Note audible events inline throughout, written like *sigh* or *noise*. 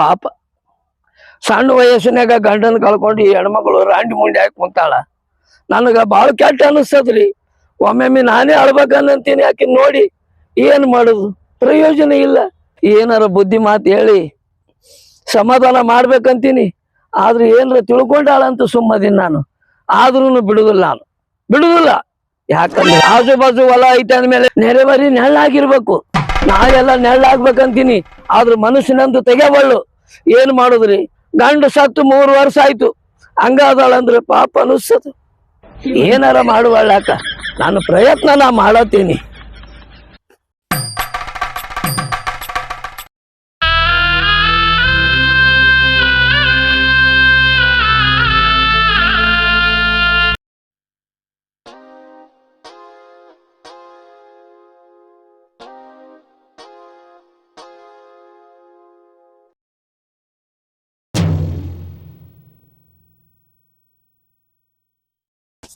ಪಾಪ. ಸಣ್ಣ ವಯಸ್ಸಿನಾಗ ಗಂಡನ ಕಳ್ಕೊಂಡು ಈ ಹೆಣ್ಮಗಳು ರಾಂಡಿ ಮುಂಡಿ ಹಾಕಿ ಕುಂತಾಳ. ನನಗ ಭಾಳ ಕೆಟ್ಟ ಅನಿಸ್ತದ್ರಿ. ಒಮ್ಮೆಮ್ಮೆ ನಾನೇ ಅಳ್ಬೇಕನ್ನಂತೀನಿ ಆಕೆ ನೋಡಿ. ಏನ್ ಮಾಡುದು? ಪ್ರಯೋಜನ ಇಲ್ಲ. ಏನಾರ ಬುದ್ಧಿ ಮಾತು ಹೇಳಿ. ಸಮಾಧಾನ ಮಾಡ್ಬೇಕಂತೀನಿ. ಆದ್ರೆ ತಿಳ್ಕೊಂಡಾಳ ತಿಳ್ಕೊಂಡಾಳಂತ ಸುಮ್ಮದಿನ ನಾನು. ಆದ್ರೂ ಬಿಡುದಿಲ್ಲ ನಾನು. ಬಿಡುದಿಲ್ಲ. ಯಾಕಂದ್ರೆ ಆಜು ಬಾಜು ಹೊಲ ಐತೆ ಅಂದ್ಮೇಲೆ ನೆರೆಬರಿ ನೆಳ್ಳಾಗಿರ್ಬೇಕು. ನಾಳೆಲ್ಲ ನೆಳ್ಳಾಗ್ಬೇಕಂತೀನಿ. ಆದ್ರ ಮನುಷ್ಯನಂದು ತೆಗೆಬಳ್ಳು ಏನ್ ಮಾಡುದ್ರಿ? ಗಂಡ ಸತ್ತು ಮೂರು ವರ್ಷ ಆಯ್ತು. ಹಂಗಾದಳಂದ್ರೆ ಪಾಪ ಅನಿಸ್ತದ. ಏನಾರ ಮಾಡುವಳ್ಳಾಕ ನಾನು ಪ್ರಯತ್ನ ನಾ ಮಾಡತ್ತೀನಿ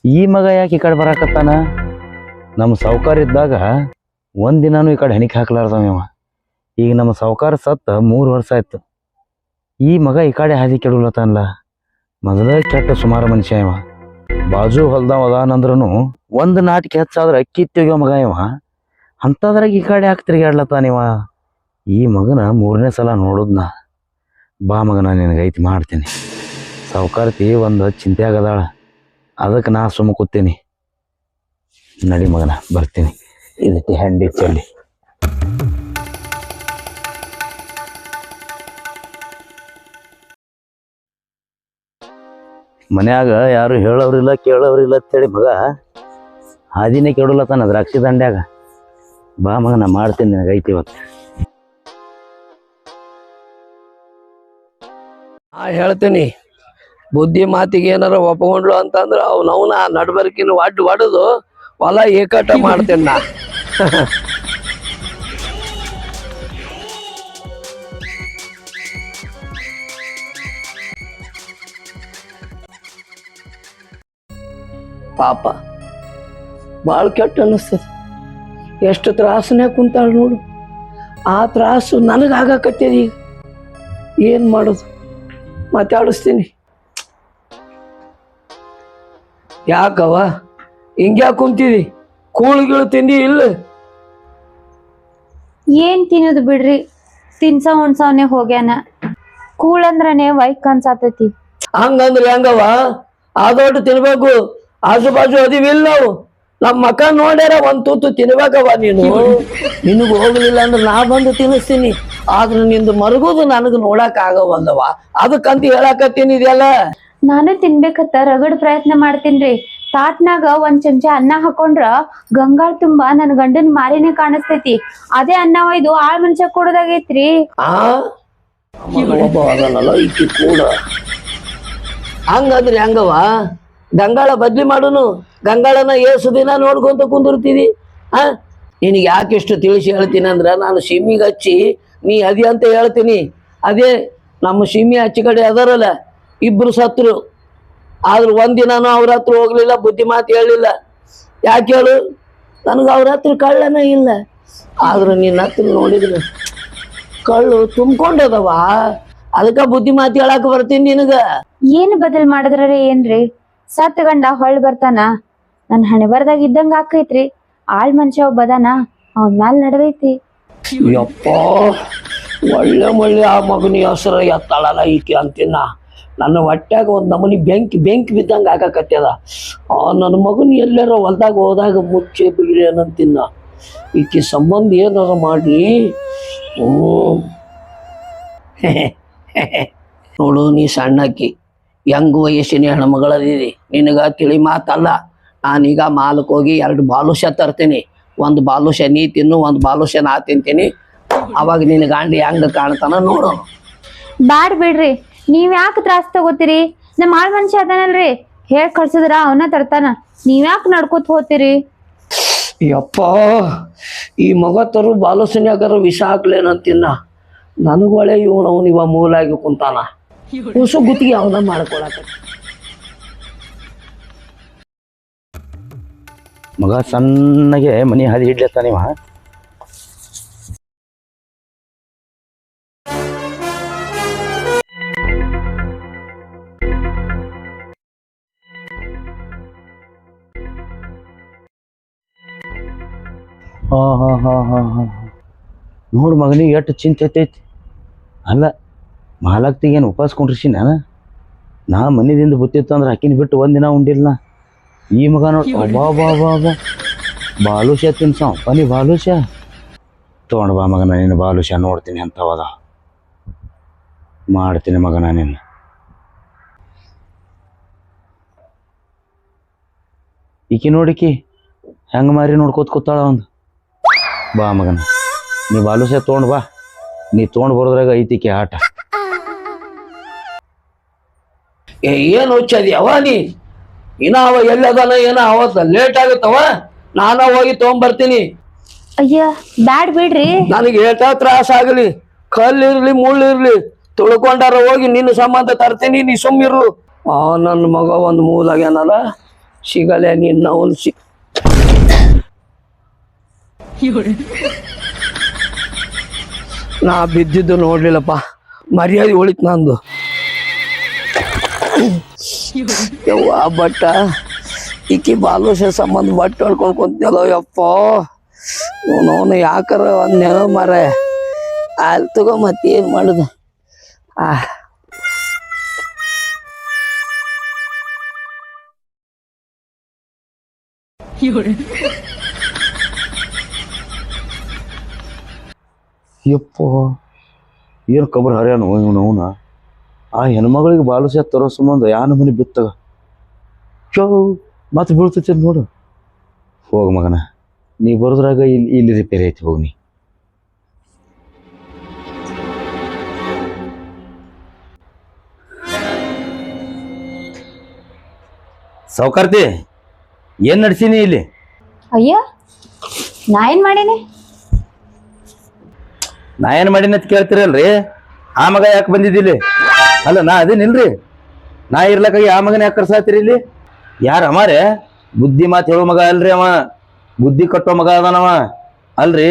ಈ ಮಗ ಯಾಕೆ ಈ ಕಡೆ ಬರಾಕತ್ತಾನ? ನಮ್ಮ ಸಾವುಕಾರ ಇದ್ದಾಗ ಒಂದಿನಾನು ಈ ಕಡೆ ಹೆಣಿಕೆ ಹಾಕ್ಲಾರ್ದವ ಈಗ ನಮ್ಮ ಸಾವುಕಾರ ಸತ್ತ ಮೂರು ವರ್ಷ ಆಯ್ತು. ಈ ಮಗ ಈ ಕಡೆ ಹಾದಿ ಕೆಡಲತ್ತಾನಲ್ಲ ಮೊದಲ ಕೆಟ್ಟ ಸುಮಾರು ಮನುಷ್ಯ ಇವ. ಬಾಜು ಹೊಲ್ದಾವ ಅದಾನಂದ್ರೂ ಒಂದು ನಾಟಕ ಹೆಚ್ಚಾದ್ರೆ ಅಕ್ಕಿ ತೆಗಿಯೋ ಮಗ ಇವ. ಅಂಥದ್ರಾಗ ಈ ಕಡೆ ಯಾಕೆ ತಿರುಗಾಡ್ಲತ್ತಾನ ಇವ? ಈ ಮಗನ ಮೂರನೇ ಸಲ ನೋಡುದ್ನ. ಬಾ ಮಗನ, ನಿನಗೈತಿ ಮಾಡ್ತೀನಿ. ಸಾವುಕಾರತಿ ಒಂದು ಚಿಂತೆ ಆಗದಾಳ ಅದಕ್ಕೆ ನಾ ಸುಮ್ಮ ನಡಿ ಮಗನ, ಬರ್ತೀನಿ. ಇದಕ್ಕೆ ಹ್ಯಾಂಡಿ ಚಲ್ಲಿ ಮನ್ಯಾಗ ಯಾರು ಹೇಳೋರಿಲ್ಲ ಕೇಳೋರಿಲ್ಲ ಅಂತೇಳಿ ಮಗ, ಹಾದಿನೇ ತಾನ ದ್ರಾಕ್ಷಿ ದಂಡ್ಯಾಗ. ಬಾ ಮಗ, ನಾ ಮಾಡ್ತೀನಿ ನಿನಗೆ ಐತಿ ಇವತ್ತು. ಹಾ ಹೇಳ್ತೀನಿ. ಬುದ್ಧಿ ಮಾತಿಗೆ ಏನಾರ ಒಪ್ಕೊಂಡ್ಲು ಅಂತಂದ್ರ ಅವನ ನಡ್ಬರ್ಕಿನ ಒಡ್ ಒಡದು ಹೊಲ ಏಕಾಟ ಮಾಡ್ತೇನೆ ನಾ. ಪಾಪ ಭಾಳ ಕೆಟ್ಟ ಅನ್ನಿಸ್ತದೆ ಎಷ್ಟು ತ್ರಾಸನೇ ಕುಂತಾಳ ನೋಡು. ಆ ತ್ರಾಸು ನನಗಾಗಕತ್ತದ ಈಗ. ಏನು ಮಾಡೋದು? ಮಾತಾಡಿಸ್ತೀನಿ ಯಾಕವ ಹಿಂಗ್ಯಾ ಕುಂತಿದಿ? ಕೂಳುಗಳು ತಿಂದಿ ಇಲ್ಲ? ಏನ್ ತಿನ್ನೋದು ಬಿಡ್ರಿ? ತಿನ್ಸ ಉಣ್ಸವನೆ ಹೋಗ್ಯಾನ. ಕೂಳಂದ್ರನೆ ವೈಕ್ ಅನ್ಸಾತೈತಿ. ಹಂಗಂದ್ರೆ ಹೆಂಗವ ಆದೋಟ ತಿನ್ಬೇಕು. ಆಜು ಬಾಜು ಅದಿವಿಲ್ಲ ನಾವು. ನಮ್ಮ ಮಕ್ಕ ನೋಡ್ಯಾರ ಒಂದ್ ತುತ್ತು ತಿನ್ಬೇಕವ ನೀನು. ನಿನಗ್ ಹೋಗ್ಲಿಲ್ಲ ಅಂದ್ರೆ ನಾ ಬಂದು ತಿನ್ನಿಸ್ತೀನಿ ಆದ್ರೆ ನಿಂದು ಮರಗೋದು ನನಗ್ ನೋಡಕ್ ಆಗವಲ್ಲವ ಅದಕ್ಕಂತ ಹೇಳಕತ್ತೀನಿ ಇದೆಲ್ಲ. ನಾನು ತಿನ್ಬೇಕತ್ತ, ರಗಡ್ ಪ್ರಯತ್ನ ಮಾಡ್ತೀನ್ರಿ. ತಾಟ್ನಾಗ ಒಂದ್ ಚಮಚ ಅನ್ನ ಹಾಕೊಂಡ್ರ ಗಂಗಾಳ್ ತುಂಬಾ ನನ್ ಗಂಡನ್ ಮಾರಿನೇ ಕಾಣಿಸ್ತೈತಿ. ಅದೇ ಅನ್ನ ಒಯ್ದು ಆಳ್ ಮನುಷ್ಯ ಕೊಡೋದಾಗೈತ್ರಿ. ಕೂಡ. ಹಂಗಂದ್ರೆ ಹೆಂಗವ ಗಂಗಾಳ ಬದ್ಲಿ ಮಾಡುನು. ಗಂಗಾಳನ ಏಸು ದಿನ ನೋಡ್ಕೊಂತ ಕುಂದಿರ್ತೀವಿ. ಆ? ನಿನಗೆ ಯಾಕೆಷ್ಟು ತಿಳಿಸಿ ಹೇಳ್ತೀನಿ ಅಂದ್ರ, ನಾನು ಸಿಮ್ಮಿಗೆ ಹಚ್ಚಿ ನೀ ಅದಿ ಅಂತ ಹೇಳ್ತೀನಿ. ಅದೇ, ನಮ್ಮ ಸಿಮ್ಮಿ ಹಚ್ಚಿ ಕಡೆ ಅದರಲ್ಲ ಇಬ್ರು ಸತ್ರು. ಆದ್ರೆ ಒಂದಿನಾನು ಅವ್ರ ಹತ್ರ ಹೋಗ್ಲಿಲ್ಲ ಬುದ್ಧಿ ಮಾತು ಹೇಳಿಲ್ಲ. ಯಾಕೆ ಹೇಳು? ನನಗೆ ಅವ್ರ ಹತ್ರ ಕಳ್ಳನ ಇಲ್ಲ. ಆದ್ರೂ ನಿನ್ನ ಹತ್ರ ನೋಡಿದ್ರೆ ಕಳ್ಳು ತುಂಬ್ಕೊಂಡದವ. ಅದಕ್ಕ ಬುದ್ಧಿ ಮಾತು ಹೇಳಕ್ ಬರ್ತೀನಿ ನಿನಗ. ಏನ್ ಬದಲ್ ಮಾಡಿದ್ರೆ ಏನ್ರಿ? ಸತ್ ಗಂಡ ಹೊಳ್ ಬರ್ತಾನ. ನನ್ ಹಣೆ ಬರ್ದಾಗ ಇದ್ದಂಗ ಆಕೈತ್ರಿ ಆಳ್ ಮನುಷ್ಯ ಒಬ್ಬದಾನ ಅವನ್ ಮ್ಯಾಲ್ ನಡದೈತಿ. ಯಪ್ಪ ಒಳ್ಳೆ ಒಳ್ಳೆ ಆ ಮಗನ ಹೆಸರು ಎತ್ತಾಳಲ್ಲ ಈಕೆ ಅಂತಿನ ನನ್ನ ಹೊಟ್ಯಾಗ ಒಂದು ನಮೂನಿ ಬೆಂಕಿ ಬೆಂಕಿ ಬಿದ್ದಂಗೆ ಆಗಾಕತ್ಯದ ಆ, ನನ್ನ ಮಗನ ಎಲ್ಲಾರ ಹೊಲ್ದಾಗ ಹೋದಾಗ ಮುಚ್ಚೆ ಬಿಡ್ರಿ ಅನ್ನಂತಿನ್ನ ಈಕೆ ಸಂಬಂಧ ಏನಾರ ಮಾಡಿ ಹ್ಞೂ *laughs* ನೋಡು ನೀ ಸಣ್ಣಕ್ಕಿ ಹೆಂಗ್ ವಯಸ್ಸಿನ ಹೆಣ್ಮಗಳದಿರಿ ನಿನಗ ತಿಳಿ ಮಾತಲ್ಲ. ನಾನೀಗ ಮಾಲಕ್ ಹೋಗಿ ಎರಡು ಬಾಲುಷ ತರ್ತೀನಿ. ಒಂದು ಬಾಲುಷ ನೀ ತಿನ್ನು, ಒಂದು ಬಾಲುಷ ನಾ ತಿಂತೀನಿ. ಅವಾಗ ನಿನ್ನ ಗಾಂಡಿ ಹೆಂಗ್ ಕಾಣ್ತಾನ ನೋಡು. ಬ್ಯಾಡ್ ಬಿಡ್ರಿ. ನೀವ್ ಯಾಕೆ ತ್ರಾಸ ತಗೋತೀರಿ? ನಮ್ಮ ಆಳ್ ಮನುಷ್ಯ ಅದಾನಲ್ರಿ. ಹೇಳ್ ಕಳ್ಸಿದ್ರ ಅವನ ತರ್ತಾನ. ನೀವ್ ಯಾಕೆ ನಡ್ಕೋತ ಹೋಗ್ತೀರಿ? ಯಪ್ಪ ಈ ಮಗ ತರು ಬಾಲಸನ್ಯಾಗರ ವಿಷ ಹಾಕ್ಲೇನಂತಿನ್ನ. ನನಗೊಳೆ ಇವನು ಅವನು ಇವ ಮೂಲಾಗಿ ಕುಂತಾನ. ಉಸು ಗುತ್ತಿಗೆ ಅವನ ಮಾಡ್ಕೊಳಕ ಮಗ ಸಣ್ಣಗೆ ಮನಿ ಹಾದಿ ಹಿಡ್ಲತ್ತಾನ ಇವ? ಹಾ ಹಾ ಹಾ ಹಾ ಹಾ ನೋಡು ಮಗನಿಗೆ ಎಷ್ಟು ಚಿಂತೆ ಐತೈತಿ ಅಲ್ಲ ಮಾಲಕ್ತಿಗೆ ಏನು ಉಪವಾಸ ಕೊಂಡ್ರಿಸಿ ನಾನು? ನಾ ಮನೆಯಿಂದ ಬುತ್ತಿತ್ತು ಅಂದ್ರೆ ಆಕಿನ ಬಿಟ್ಟು ಒಂದಿನ ಉಂಡಿಲ್ಲ ಈ ಮಗ ನೋಡಿ ಬಾ ಬಾ ಬಾ ಬಾ ಬಾಲುಷ ತಿನ್ಸಾವ ಪನಿ ಬಾಲುಷ. ತೊಗೊಂಡು ಬಾ ಮಗನ ನೀನು ಬಾಲುಷ ನೋಡ್ತೀನಿ ಅಂತವದ ಮಾಡ್ತೀನಿ ಮಗನ ನಿನ್ನ. ಈಕಿ ನೋಡಿಕಿ ಹೆಂಗೆ ಮಾರಿ ನೋಡ್ಕೋತ ಕೂತಾಳ ಒಂದು ಬಾ ಮಗನ. ನೀ ಬಾಲುಸೆ ತೊಗೊಂಡು ಬಾ. ನೀ ತೊಗೊಂಡು ಬರೋದ್ರಾಗ ಐತಿಕೆ ಆಟ. ಏ ಏನು ಹುಚ್ಚದಿ ಅವ ನೀ? ಇನ್ನ ಅವ ಎಲ್ಲದಾನ ಏನ ಅವತ್ತ ಲೇಟ್ ಆಗುತ್ತವ? ನಾನ ಹೋಗಿ ತಗೊಂಬರ್ತೀನಿ ಅಯ್ಯ ಬ್ಯಾಡ್ ಬಿಡ್ರಿ. ನನಗೆ ಏಟ ತ್ರಾಸ ಆಗಲಿ. ಕಲ್ಲಿರ್ಲಿ ಮುಳ್ಳಿರ್ಲಿ ತುಳ್ಕೊಂಡಾರ ಹೋಗಿ ನಿನ್ನ ಸಂಬಂಧ ತರ್ತೀನಿ ನೀ ಸುಮ್ಮಿರು ಆ ನನ್ನ ಮಗ ಒಂದು ಮೂಲಾಗ್ಯಾನಲ್ಲ. ಸಿಗಲೇ ನಿನ್ನ ಒಂದು ಸಿ ನಾ ಬಿದ್ದಿದ್ದು ನೋಡ್ಲಿಲ್ಲಪ್ಪ. ಮರ್ಯಾದೆ ಉಳಿತ್ ನಂದು. ಯವ್ವ ಬಟ್ಟ ಈಕಿ ಬಾಲುಷ ಸಂಬಂಧ ಬಟ್ಟೆ ಹೊಡ್ಕೊಂಡು ಕುಂತಿಲ್ಲ ಯಪ್ಪ. ನೋನು ಯಾಕಾರ ಒಂದ್ ನೆನ ಮರ ಅಲ್ಲಿ ತಗೋ ಮತ್ತೆ ಏನ್ ಮಾಡುದು? ಆ. ಯಪ್ಪ, ಏನು ಕಬ್ರ ಹರ್ಯಾನ ಇವನು ಅವನ? ಆ ಹೆಣ್ಮಗಳಿಗೆ ಬಾಲುಷ ತರೋ ಸಂಬಂಧ ಯಾನ ಮನೆ ಬಿತ್ತಗ? ಚೋ ಮತ್ತೆ ಬೀಳ್ತೈತಿ ನೋಡು. ಹೋಗ ಮಗನ, ನೀ ಬರೋದ್ರಾಗ ಇಲ್ಲಿ ಇಲ್ಲಿ ರಿಪೇರಿ ಐತಿ, ಹೋಗಿ ನೀ. ಸೌಕಾರ್ತಿ, ಏನ್ ನಡ್ಸೀನಿ ಇಲ್ಲಿ? ಅಯ್ಯ, ನಾ ಏನ್ ಮಾಡೀನಿ? ನಾ ಏನ್ ಮಾಡೀನಿ ಅಂತ ಕೇಳ್ತಿರಲ್ರಿ? ಆ ಮಗ ಯಾಕೆ ಬಂದಿದ್ದಿಲ್ಲಿ? ಅಲ್ಲ, ನಾ ಅದೇನಿಲ್ರಿ. ನಾ ಇರ್ಲಕ್ಕಾಗಿ ಆ ಮಗನ ಯಾಕೆ ಕರ್ಸಾತಿರಿ ಇಲ್ಲಿ? ಯಾರ ಅಮಾರೆ? ಬುದ್ಧಿ ಮಾತು ಹೇಳೋ ಮಗ ಅಲ್ರಿ ಅವ. ಬುದ್ಧಿ ಕಟ್ಟೋ ಮಗ ಅದಾನವ ಅಲ್ರಿ?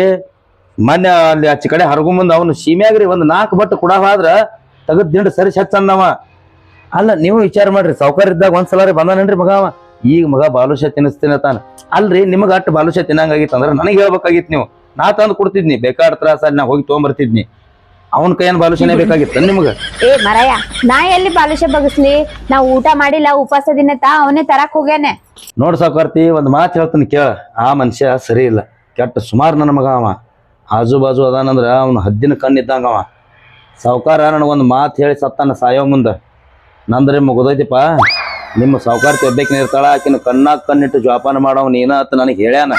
ಮೊನ್ನೆ ಅಲ್ಲಿ ಆಚೆ ಕಡೆ ಹರಗು ಮುಂದೆ ಅವನು ಸೀಮ್ಯಾಗ್ರಿ ಒಂದು ನಾಲ್ಕು ಬಟ್ಟು ಕೂಡ ಆದ್ರೆ ತಗದು ದಿಂಡು ಸರಿ ಸಚ್ಚಂದವ ಅಲ್ಲ, ನೀವು ವಿಚಾರ ಮಾಡ್ರಿ. ಸಾವ್ಕಾರ ಇದ್ದಾಗ ಒಂದ್ಸಲ ಬಂದಾನೇನ್ರಿ ಮಗ ಅವ? ಈಗ ಮಗ ಬಾಲುಷ ತಿನ್ನಿಸ್ತೀನಿ ತಾನ ಅಲ್ರಿ, ನಿಮಗ ಅಟ್ಟು ಬಾಲುಷ ತಿನ್ನಂಗಾಗಿತ್ತು ಅಂದ್ರೆ ನನಗೆ ಹೇಳ್ಬೇಕಾಗಿತ್ತು ನೀವು. ನಾ ತಂದು ಕೊಡ್ತಿದ್ನಿ ಬೇಕಾದ ತ್ರಾಸ ನಾ ಹೋಗಿ ತೊಗೊಂಬರ್ತಿದ್ನಿ. ಅವನ ಕೈಯನ್ ಬಾಲುಷನೇ ಬೇಕಾಗಿತ್ತು ನಿಮ್ಗ? ಏ ಮರಯ ನಾ ಎಲ್ಲಿ ಬಾಲುಷ ಬಗಸ್ಲಿ? ನಾ ಊಟ ಮಾಡಿಲ್ಲ ಉಪವಾಸ ದಿನ ಅವನೇ ತರಕ್ ಹೋಗ್ಯಾನೆ. ನೋಡ್ ಸಾಕಾರ್ತಿ ಒಂದ್ ಮಾತು ಹೇಳ್ತೀನಿ ಕೇಳ. ಆ ಮನುಷ್ಯ ಸರಿ ಇಲ್ಲ. ಕೆಟ್ಟ ಸುಮಾರು ನನ್ನ ಮಗ ಅವ. ಆಜು ಬಾಜು ಅದಾನಂದ್ರ ಅವ್ನು ಹದ್ದಿನ ಕಣ್ಣಿದ್ದಂಗ ಅವ. ಸಾವುಕಾರ ನನಗೊಂದು ಮಾತು ಹೇಳಿ ಸತ್ತಾನ ಸಾಯೋ ಮುಂದ. ನಂದ್ರೆ ಮುಗಿದೈತಿಪ್ಪ ನಿಮ್ಮ ಸಾವುಕಾರ್ತಿ ತೆಬ್ಬೇಕಿನ ಇರ್ತಾಳ ಆಕಿನ ಕಣ್ಣಾಗ ಕಣ್ಣಿಟ್ಟು ಜೋಪಾನ ಮಾಡೋ ನೀನ ಅಂತ ನನಗೆ ಹೇಳ್ಯಾನ.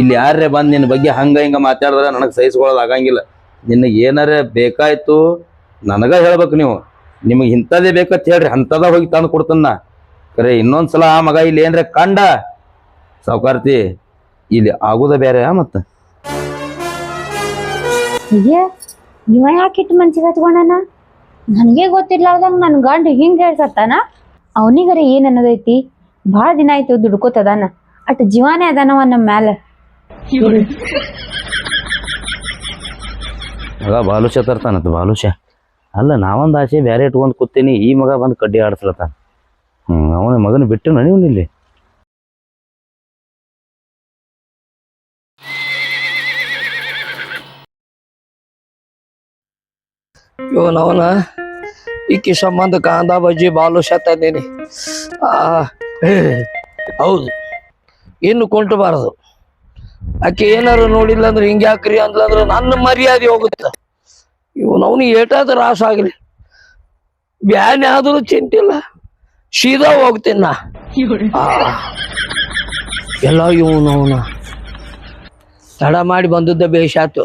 ಇಲ್ಲಿ ಯಾರೇ ಬಂದು ನಿನ್ನ ಬಗ್ಗೆ ಹಂಗ ಹಿಂಗ ಮಾತಾಡಿದ್ರೆ ನನಗೆ ಸಹಿಸ್ಕೊಳ್ಳೋದು ಆಗಂಗಿಲ್ಲ. ನಿನ್ನ ಏನಾರೇ ಬೇಕಾಯ್ತು ನನಗ ಹೇಳ್ಬೇಕು ನೀವು. ನಿಮಗೆ ಇಂಥದೇ ಬೇಕಂತ ಹೇಳ್ರಿ ಅಂಥದ ಹೋಗಿ ತಂದು ಕೊಡ್ತನ್ನ ಕರೆ, ಇನ್ನೊಂದ್ಸಲ ಆ ಮಗ ಇಲ್ಲಿ ಏನ್ರ ಕಂಡ? ಸಾವುಕಾರ್ತಿ, ಇಲ್ಲಿ ಆಗುದ ಬೇರೆ ಮತ್ತ? ಇವ ಯಾಕಿಟ್ಟು ಮನ್ಸಿಗೆ ಹತ್ಕೊಂಡನ ನನಗೆ ಗೊತ್ತಿರ್ಲಾರ್ದಂಗ ನನ್ ಗಂಡ ಹಿಂಗ್ ಹೇಳ್ಸತ್ತಾನ ಅವನಿಗರ ಏನ್ ಅನ್ನೋದೈತಿ? ಭಾಳ ದಿನ ಆಯ್ತು ದುಡ್ಕೋತದಾನ. ಅಟ್ ಜೀವಾನೇ ಅದಾನವ ನಮ್ಮ ಮ್ಯಾಲ. ಮಗ ಬಾಲುಷ ತರ್ತಾನತ್ ಬಾಲುಷ. ಅಲ್ಲ ನಾವೊಂದು ಆಸೆ ಬೇರೆ ಇಟ್ಕೊಂಡ್ ಕೂತೀನಿ ಈ ಮಗ ಬಂದು ಕಡ್ಡಿ ಆಡ್ಸ್ಲತ್ತಾನ. ಹ್ಮ್ ಅವನ ಮಗನ ಬಿಟ್ಟು ನೀವು ಇಲ್ಲಿ. ಇವನವನ ಈಕಿ ಸಂಬಂಧ ಕಾಂದ ಬಜ್ಜಿ ಬಾಲು ತಂದೀನಿ. ಆ ಹೌದು. ಇನ್ನು ಕೊಂಟಬಾರದು. ಆಕೆ ಏನಾರು ನೋಡಿಲ್ಲ ಅಂದ್ರೆ ಹಿಂಗೆ ಯಾಕ್ರಿ ನನ್ನ ಮರ್ಯಾದೆ ಹೋಗುತ್ತೆ. ಇವನವನು ಏಟಾದ ರಾಸ ಆಗಲಿ. ಬ್ಯಾನ್ ಆದ್ರೂ ಚಿಂತಿಲ್ಲ. ಸೀದಾ ಹೋಗ್ತೀನಿ ನಾ. ಎಲ್ಲ ಇವನವನ ತಡ ಮಾಡಿ ಬಂದದ್ದ ಬೇಷಾತು.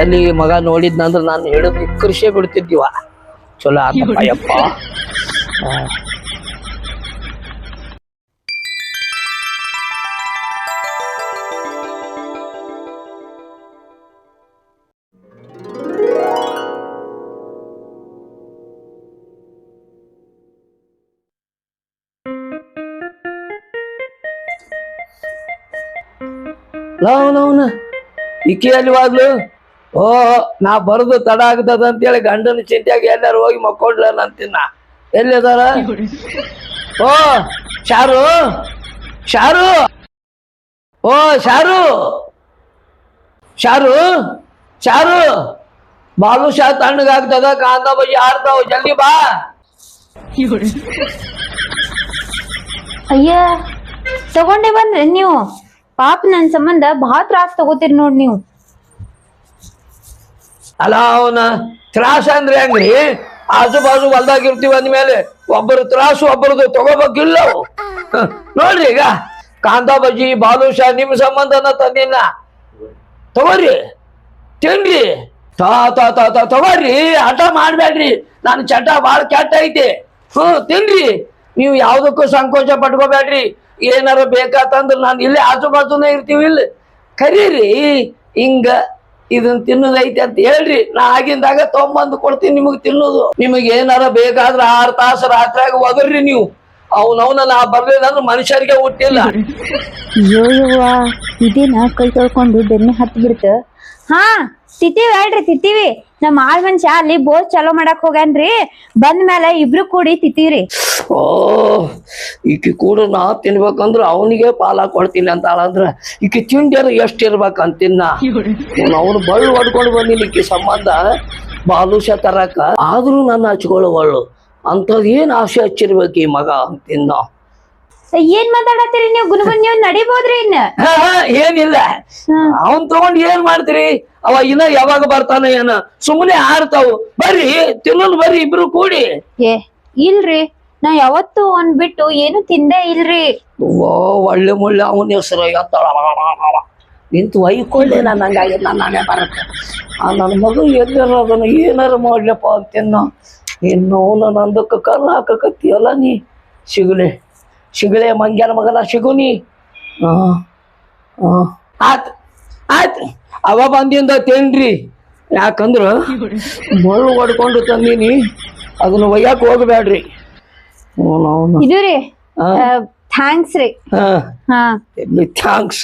ಎಲ್ಲಿ ಮಗ ನೋಡಿದ್ನಂದ್ರೆ ನಾನು ಹೇಳಿದ್ ಕೃಷಿ ಬಿಡ್ತಿದ್ದೀವ. ಚಲೋ ಆತಪ್ಪ ಯಪ್ಪ. ಲವನವನ ಇಕ್ಕಿ ಅಲ್ಲಿ ವಾದ್ಲು ಓ, ನಾ ಬರದು ತಡ ಆಗ್ತದ ಅಂತೇಳಿ ಗಂಡನ ಚಿಂತೆಯಾಗಿ ಎಲ್ಲಾರು ಹೋಗಿ ಮಕ್ಕೊಂಡ್ಲ ಅಂತಿನ್ನ. ಎಲ್ಲಿದಾರ? ಓ, ಶಾರು ಶಾರು, ಓ, ಶಾರು ಶಾರು ಶಾರು, ಬಾಲು ಶಾ ತಣ್ಣಗಾಗ್ತದ ಕಾಂದ ಬಜ್ಜಿ ಆಡ್ತಾವ, ಜಲ್ದಿ ಬಾ. ಅಯ್ಯ, ತಗೊಂಡೆ ಬಂದ್ರೆ ನೀವು. ಪಾಪ ನನ್ ಸಂಬಂಧ ಬಹಳ ತ್ರಾಸ್ ತಗೋತೀರಿ ನೋಡ್ ನೀವು. ಅಲ್ಲ, ಅವನ ತ್ರಾಸ ಅಂದ್ರೆ ಹೆಂಗ್ರಿ? ಆಜು ಬಾಜು ಹೊಲ್ದಾಗ ಇರ್ತೀವಿ ಅಂದ್ಮೇಲೆ ಒಬ್ಬರು ತ್ರಾಸು, ಒಬ್ಬರದು ತಗೋಬೇಕಿಲ್ಲ ಅವು. ನೋಡ್ರಿ ಈಗ. ಕಾಂತಾ ಬಜ್ಜಿ ಬಾಲುಷ ನಿಮ್ ಸಂಬಂಧನ ತಂದಿನ. ತಗೋರಿ. ತಿನ್ರಿ. ತಾ ತಾ ತಾ ತಾ, ತಗೋರಿ. ಹಠ ಮಾಡ್ಬೇಡ್ರಿ. ನಾನು ಚಟ ಬಾಳ ಕೆಟ್ಟ ಐತಿ. ಹ್ಞೂ ತಿನ್ರಿ. ನೀವು ಯಾವ್ದಕ್ಕೂ ಸಂಕೋಚ ಪಟ್ಕೋಬೇಡ್ರಿ. ಏನಾರ ಬೇಕಾತಂದ್ರೆ ನಾನು ಇಲ್ಲೇ ಆಜು ಬಾಜುನೇ ಇರ್ತೀವಿ ಇಲ್ಲಿ. ಕರೀರಿ, ಹಿಂಗ ಇದನ್ನ ತಿನ್ನೋದೈತಿ ಅಂತ ಹೇಳ್ರಿ. ನಾ ಆಗಿಂದಾಗ ತೊಗೊಂಬಂದು ಕೊಡ್ತೀನಿ ನಿಮಗೆ ತಿನ್ನೋದು. ನಿಮಗೆ ಏನಾರ ಬೇಕಾದ್ರೆ ಆರು ತಾಸು ರಾತ್ರಿಯಾಗ ಒದರ್ರಿ ನೀವು. ಅವನವನ ನಾ ಬರ್ಲಿಲ್ಲ ಅಂದ್ರೆ ಮನುಷ್ಯರಿಗೆ ಹುಟ್ಟಿಲ್ಲ. ಅಯ್ಯೋ, ಯವ್ವ ಇದೇನ ಕೈ ತೊಳ್ಕೊಂಡು ಬೆನ್ನೆ ಹತ್ತು ಬಿಡ್ತ ಹಾ ತಿತ್ತೀವಿ ಹೇಳ್ರಿ ತಿತ್ತೀವಿ ನಮ್ಮ ಆಳ್ ಮನುಷ್ಯ ಅಲ್ಲಿ ಬೋಸ್ ಚಲೋ ಮಾಡಕ್ ಹೋಗ್ಯಾನ್ರಿ. ಬಂದ ಮೇಲೆ ಇಬ್ರು ಕೂಡಿ ತಿತ್ತೀವ್ರಿ ಓ ಈಕಿ ಕೂಡ ನಾ ತಿನ್ಬೇಕಂದ್ರ ಅವನಿಗೆ ಪಾಲ ಕೊಡ್ತೀನಿ ಅಂತ ಅಂದ್ರ ಈಕಿ ತಿಂಡಿಯರು ಎಷ್ಟ್ ಇರ್ಬೇಕಂತಿನ್ನ? ಅವನು ಬಳ್ಳು ಹೊಡ್ಕೊಂಡು ಬಂದಿನಿ ಈಕಿ ಸಂಬಂಧ ಬಾಲುಷ ತರಕ. ಆದ್ರೂ ನನ್ನ ಹಚ್ಕೊಳ್ಳುವಳ್ಳು ಅಂತದ್ ಏನ್ ಆಸೆ ಹಚ್ಚಿರ್ಬೇಕು ಈ ಮಗ ಅಂತಿನ್ನ? ಏನ್ ಮಾತಾಡತ್ತೀರಿ ನೀವು? ಗುಣಗುಣ ನೀವು ನಡಿಬೋದ್ರಿ ಇನ್ನ? ಏನಿಲ್ಲ. ಅವನ್ ತಗೊಂಡ್ ಏನ್ ಮಾಡ್ತೀರಿ? ಅವ ಇನ್ನ ಯಾವಾಗ ಬರ್ತಾನ ಏನ. ಸುಮ್ಮನೆ ಆಡ್ತಾವು. ಬರ್ರಿ ತಿನ್ನ ಬರ್ರಿ ಇಬ್ರು ಕೂಡಿ. ಏ ಇಲ್ರಿ. ನಾ ಯಾವತ್ತು ಒಂದ್ ಬಿಟ್ಟು ಏನು ತಿಂದೇ ಇಲ್ರಿ. ಒಳ್ಳೆ ಮುಳ್ಳೆ ಅವನ ಹೆಸರು ನಿಂತು ಒಯ್ಕೊಳ್ಳಿ, ನಾನು ಹಂಗಾಗಿ ನಾನು ಬರತ್ತೆ ಆ ನನ್ನ ಮಗು ಎಲ್ಲಾರ ಅದನ್ನ ಏನಾರ ಮಾಡ್ಲಪ್ಪ ಅಂತಿನ್ನ. ಇನ್ನು ನಂದಕ್ಕೆ ಕಲ್ಲು ಹಾಕಕತ್ತೀಯಲ್ಲ ನೀ. ಸಿಗಲೆ ಸಿಗಲೆ, ಮಂಗ್ಯಾನ ಮಗನ ಸಿಗುನಿ ಹಾಂ ಹಾ ಆತ್ ಆತ್, ಅವ ಬಂದಿಂದ ತಿನ್ರಿ. ಯಾಕಂದ್ರ ಮುಳ್ಳು ಹೊಡ್ಕೊಂಡು ತಂದೀನಿ. ಅದನ್ನು ಒಯ್ಯಕ್ಕೆ ಹೋಗ್ಬೇಡ್ರಿ ಇದು ರೀ ಥ್ಯಾಂಕ್ಸ್ ರೀ. ಹಾ. ಹಾ. ಥ್ಯಾಂಕ್ಸ್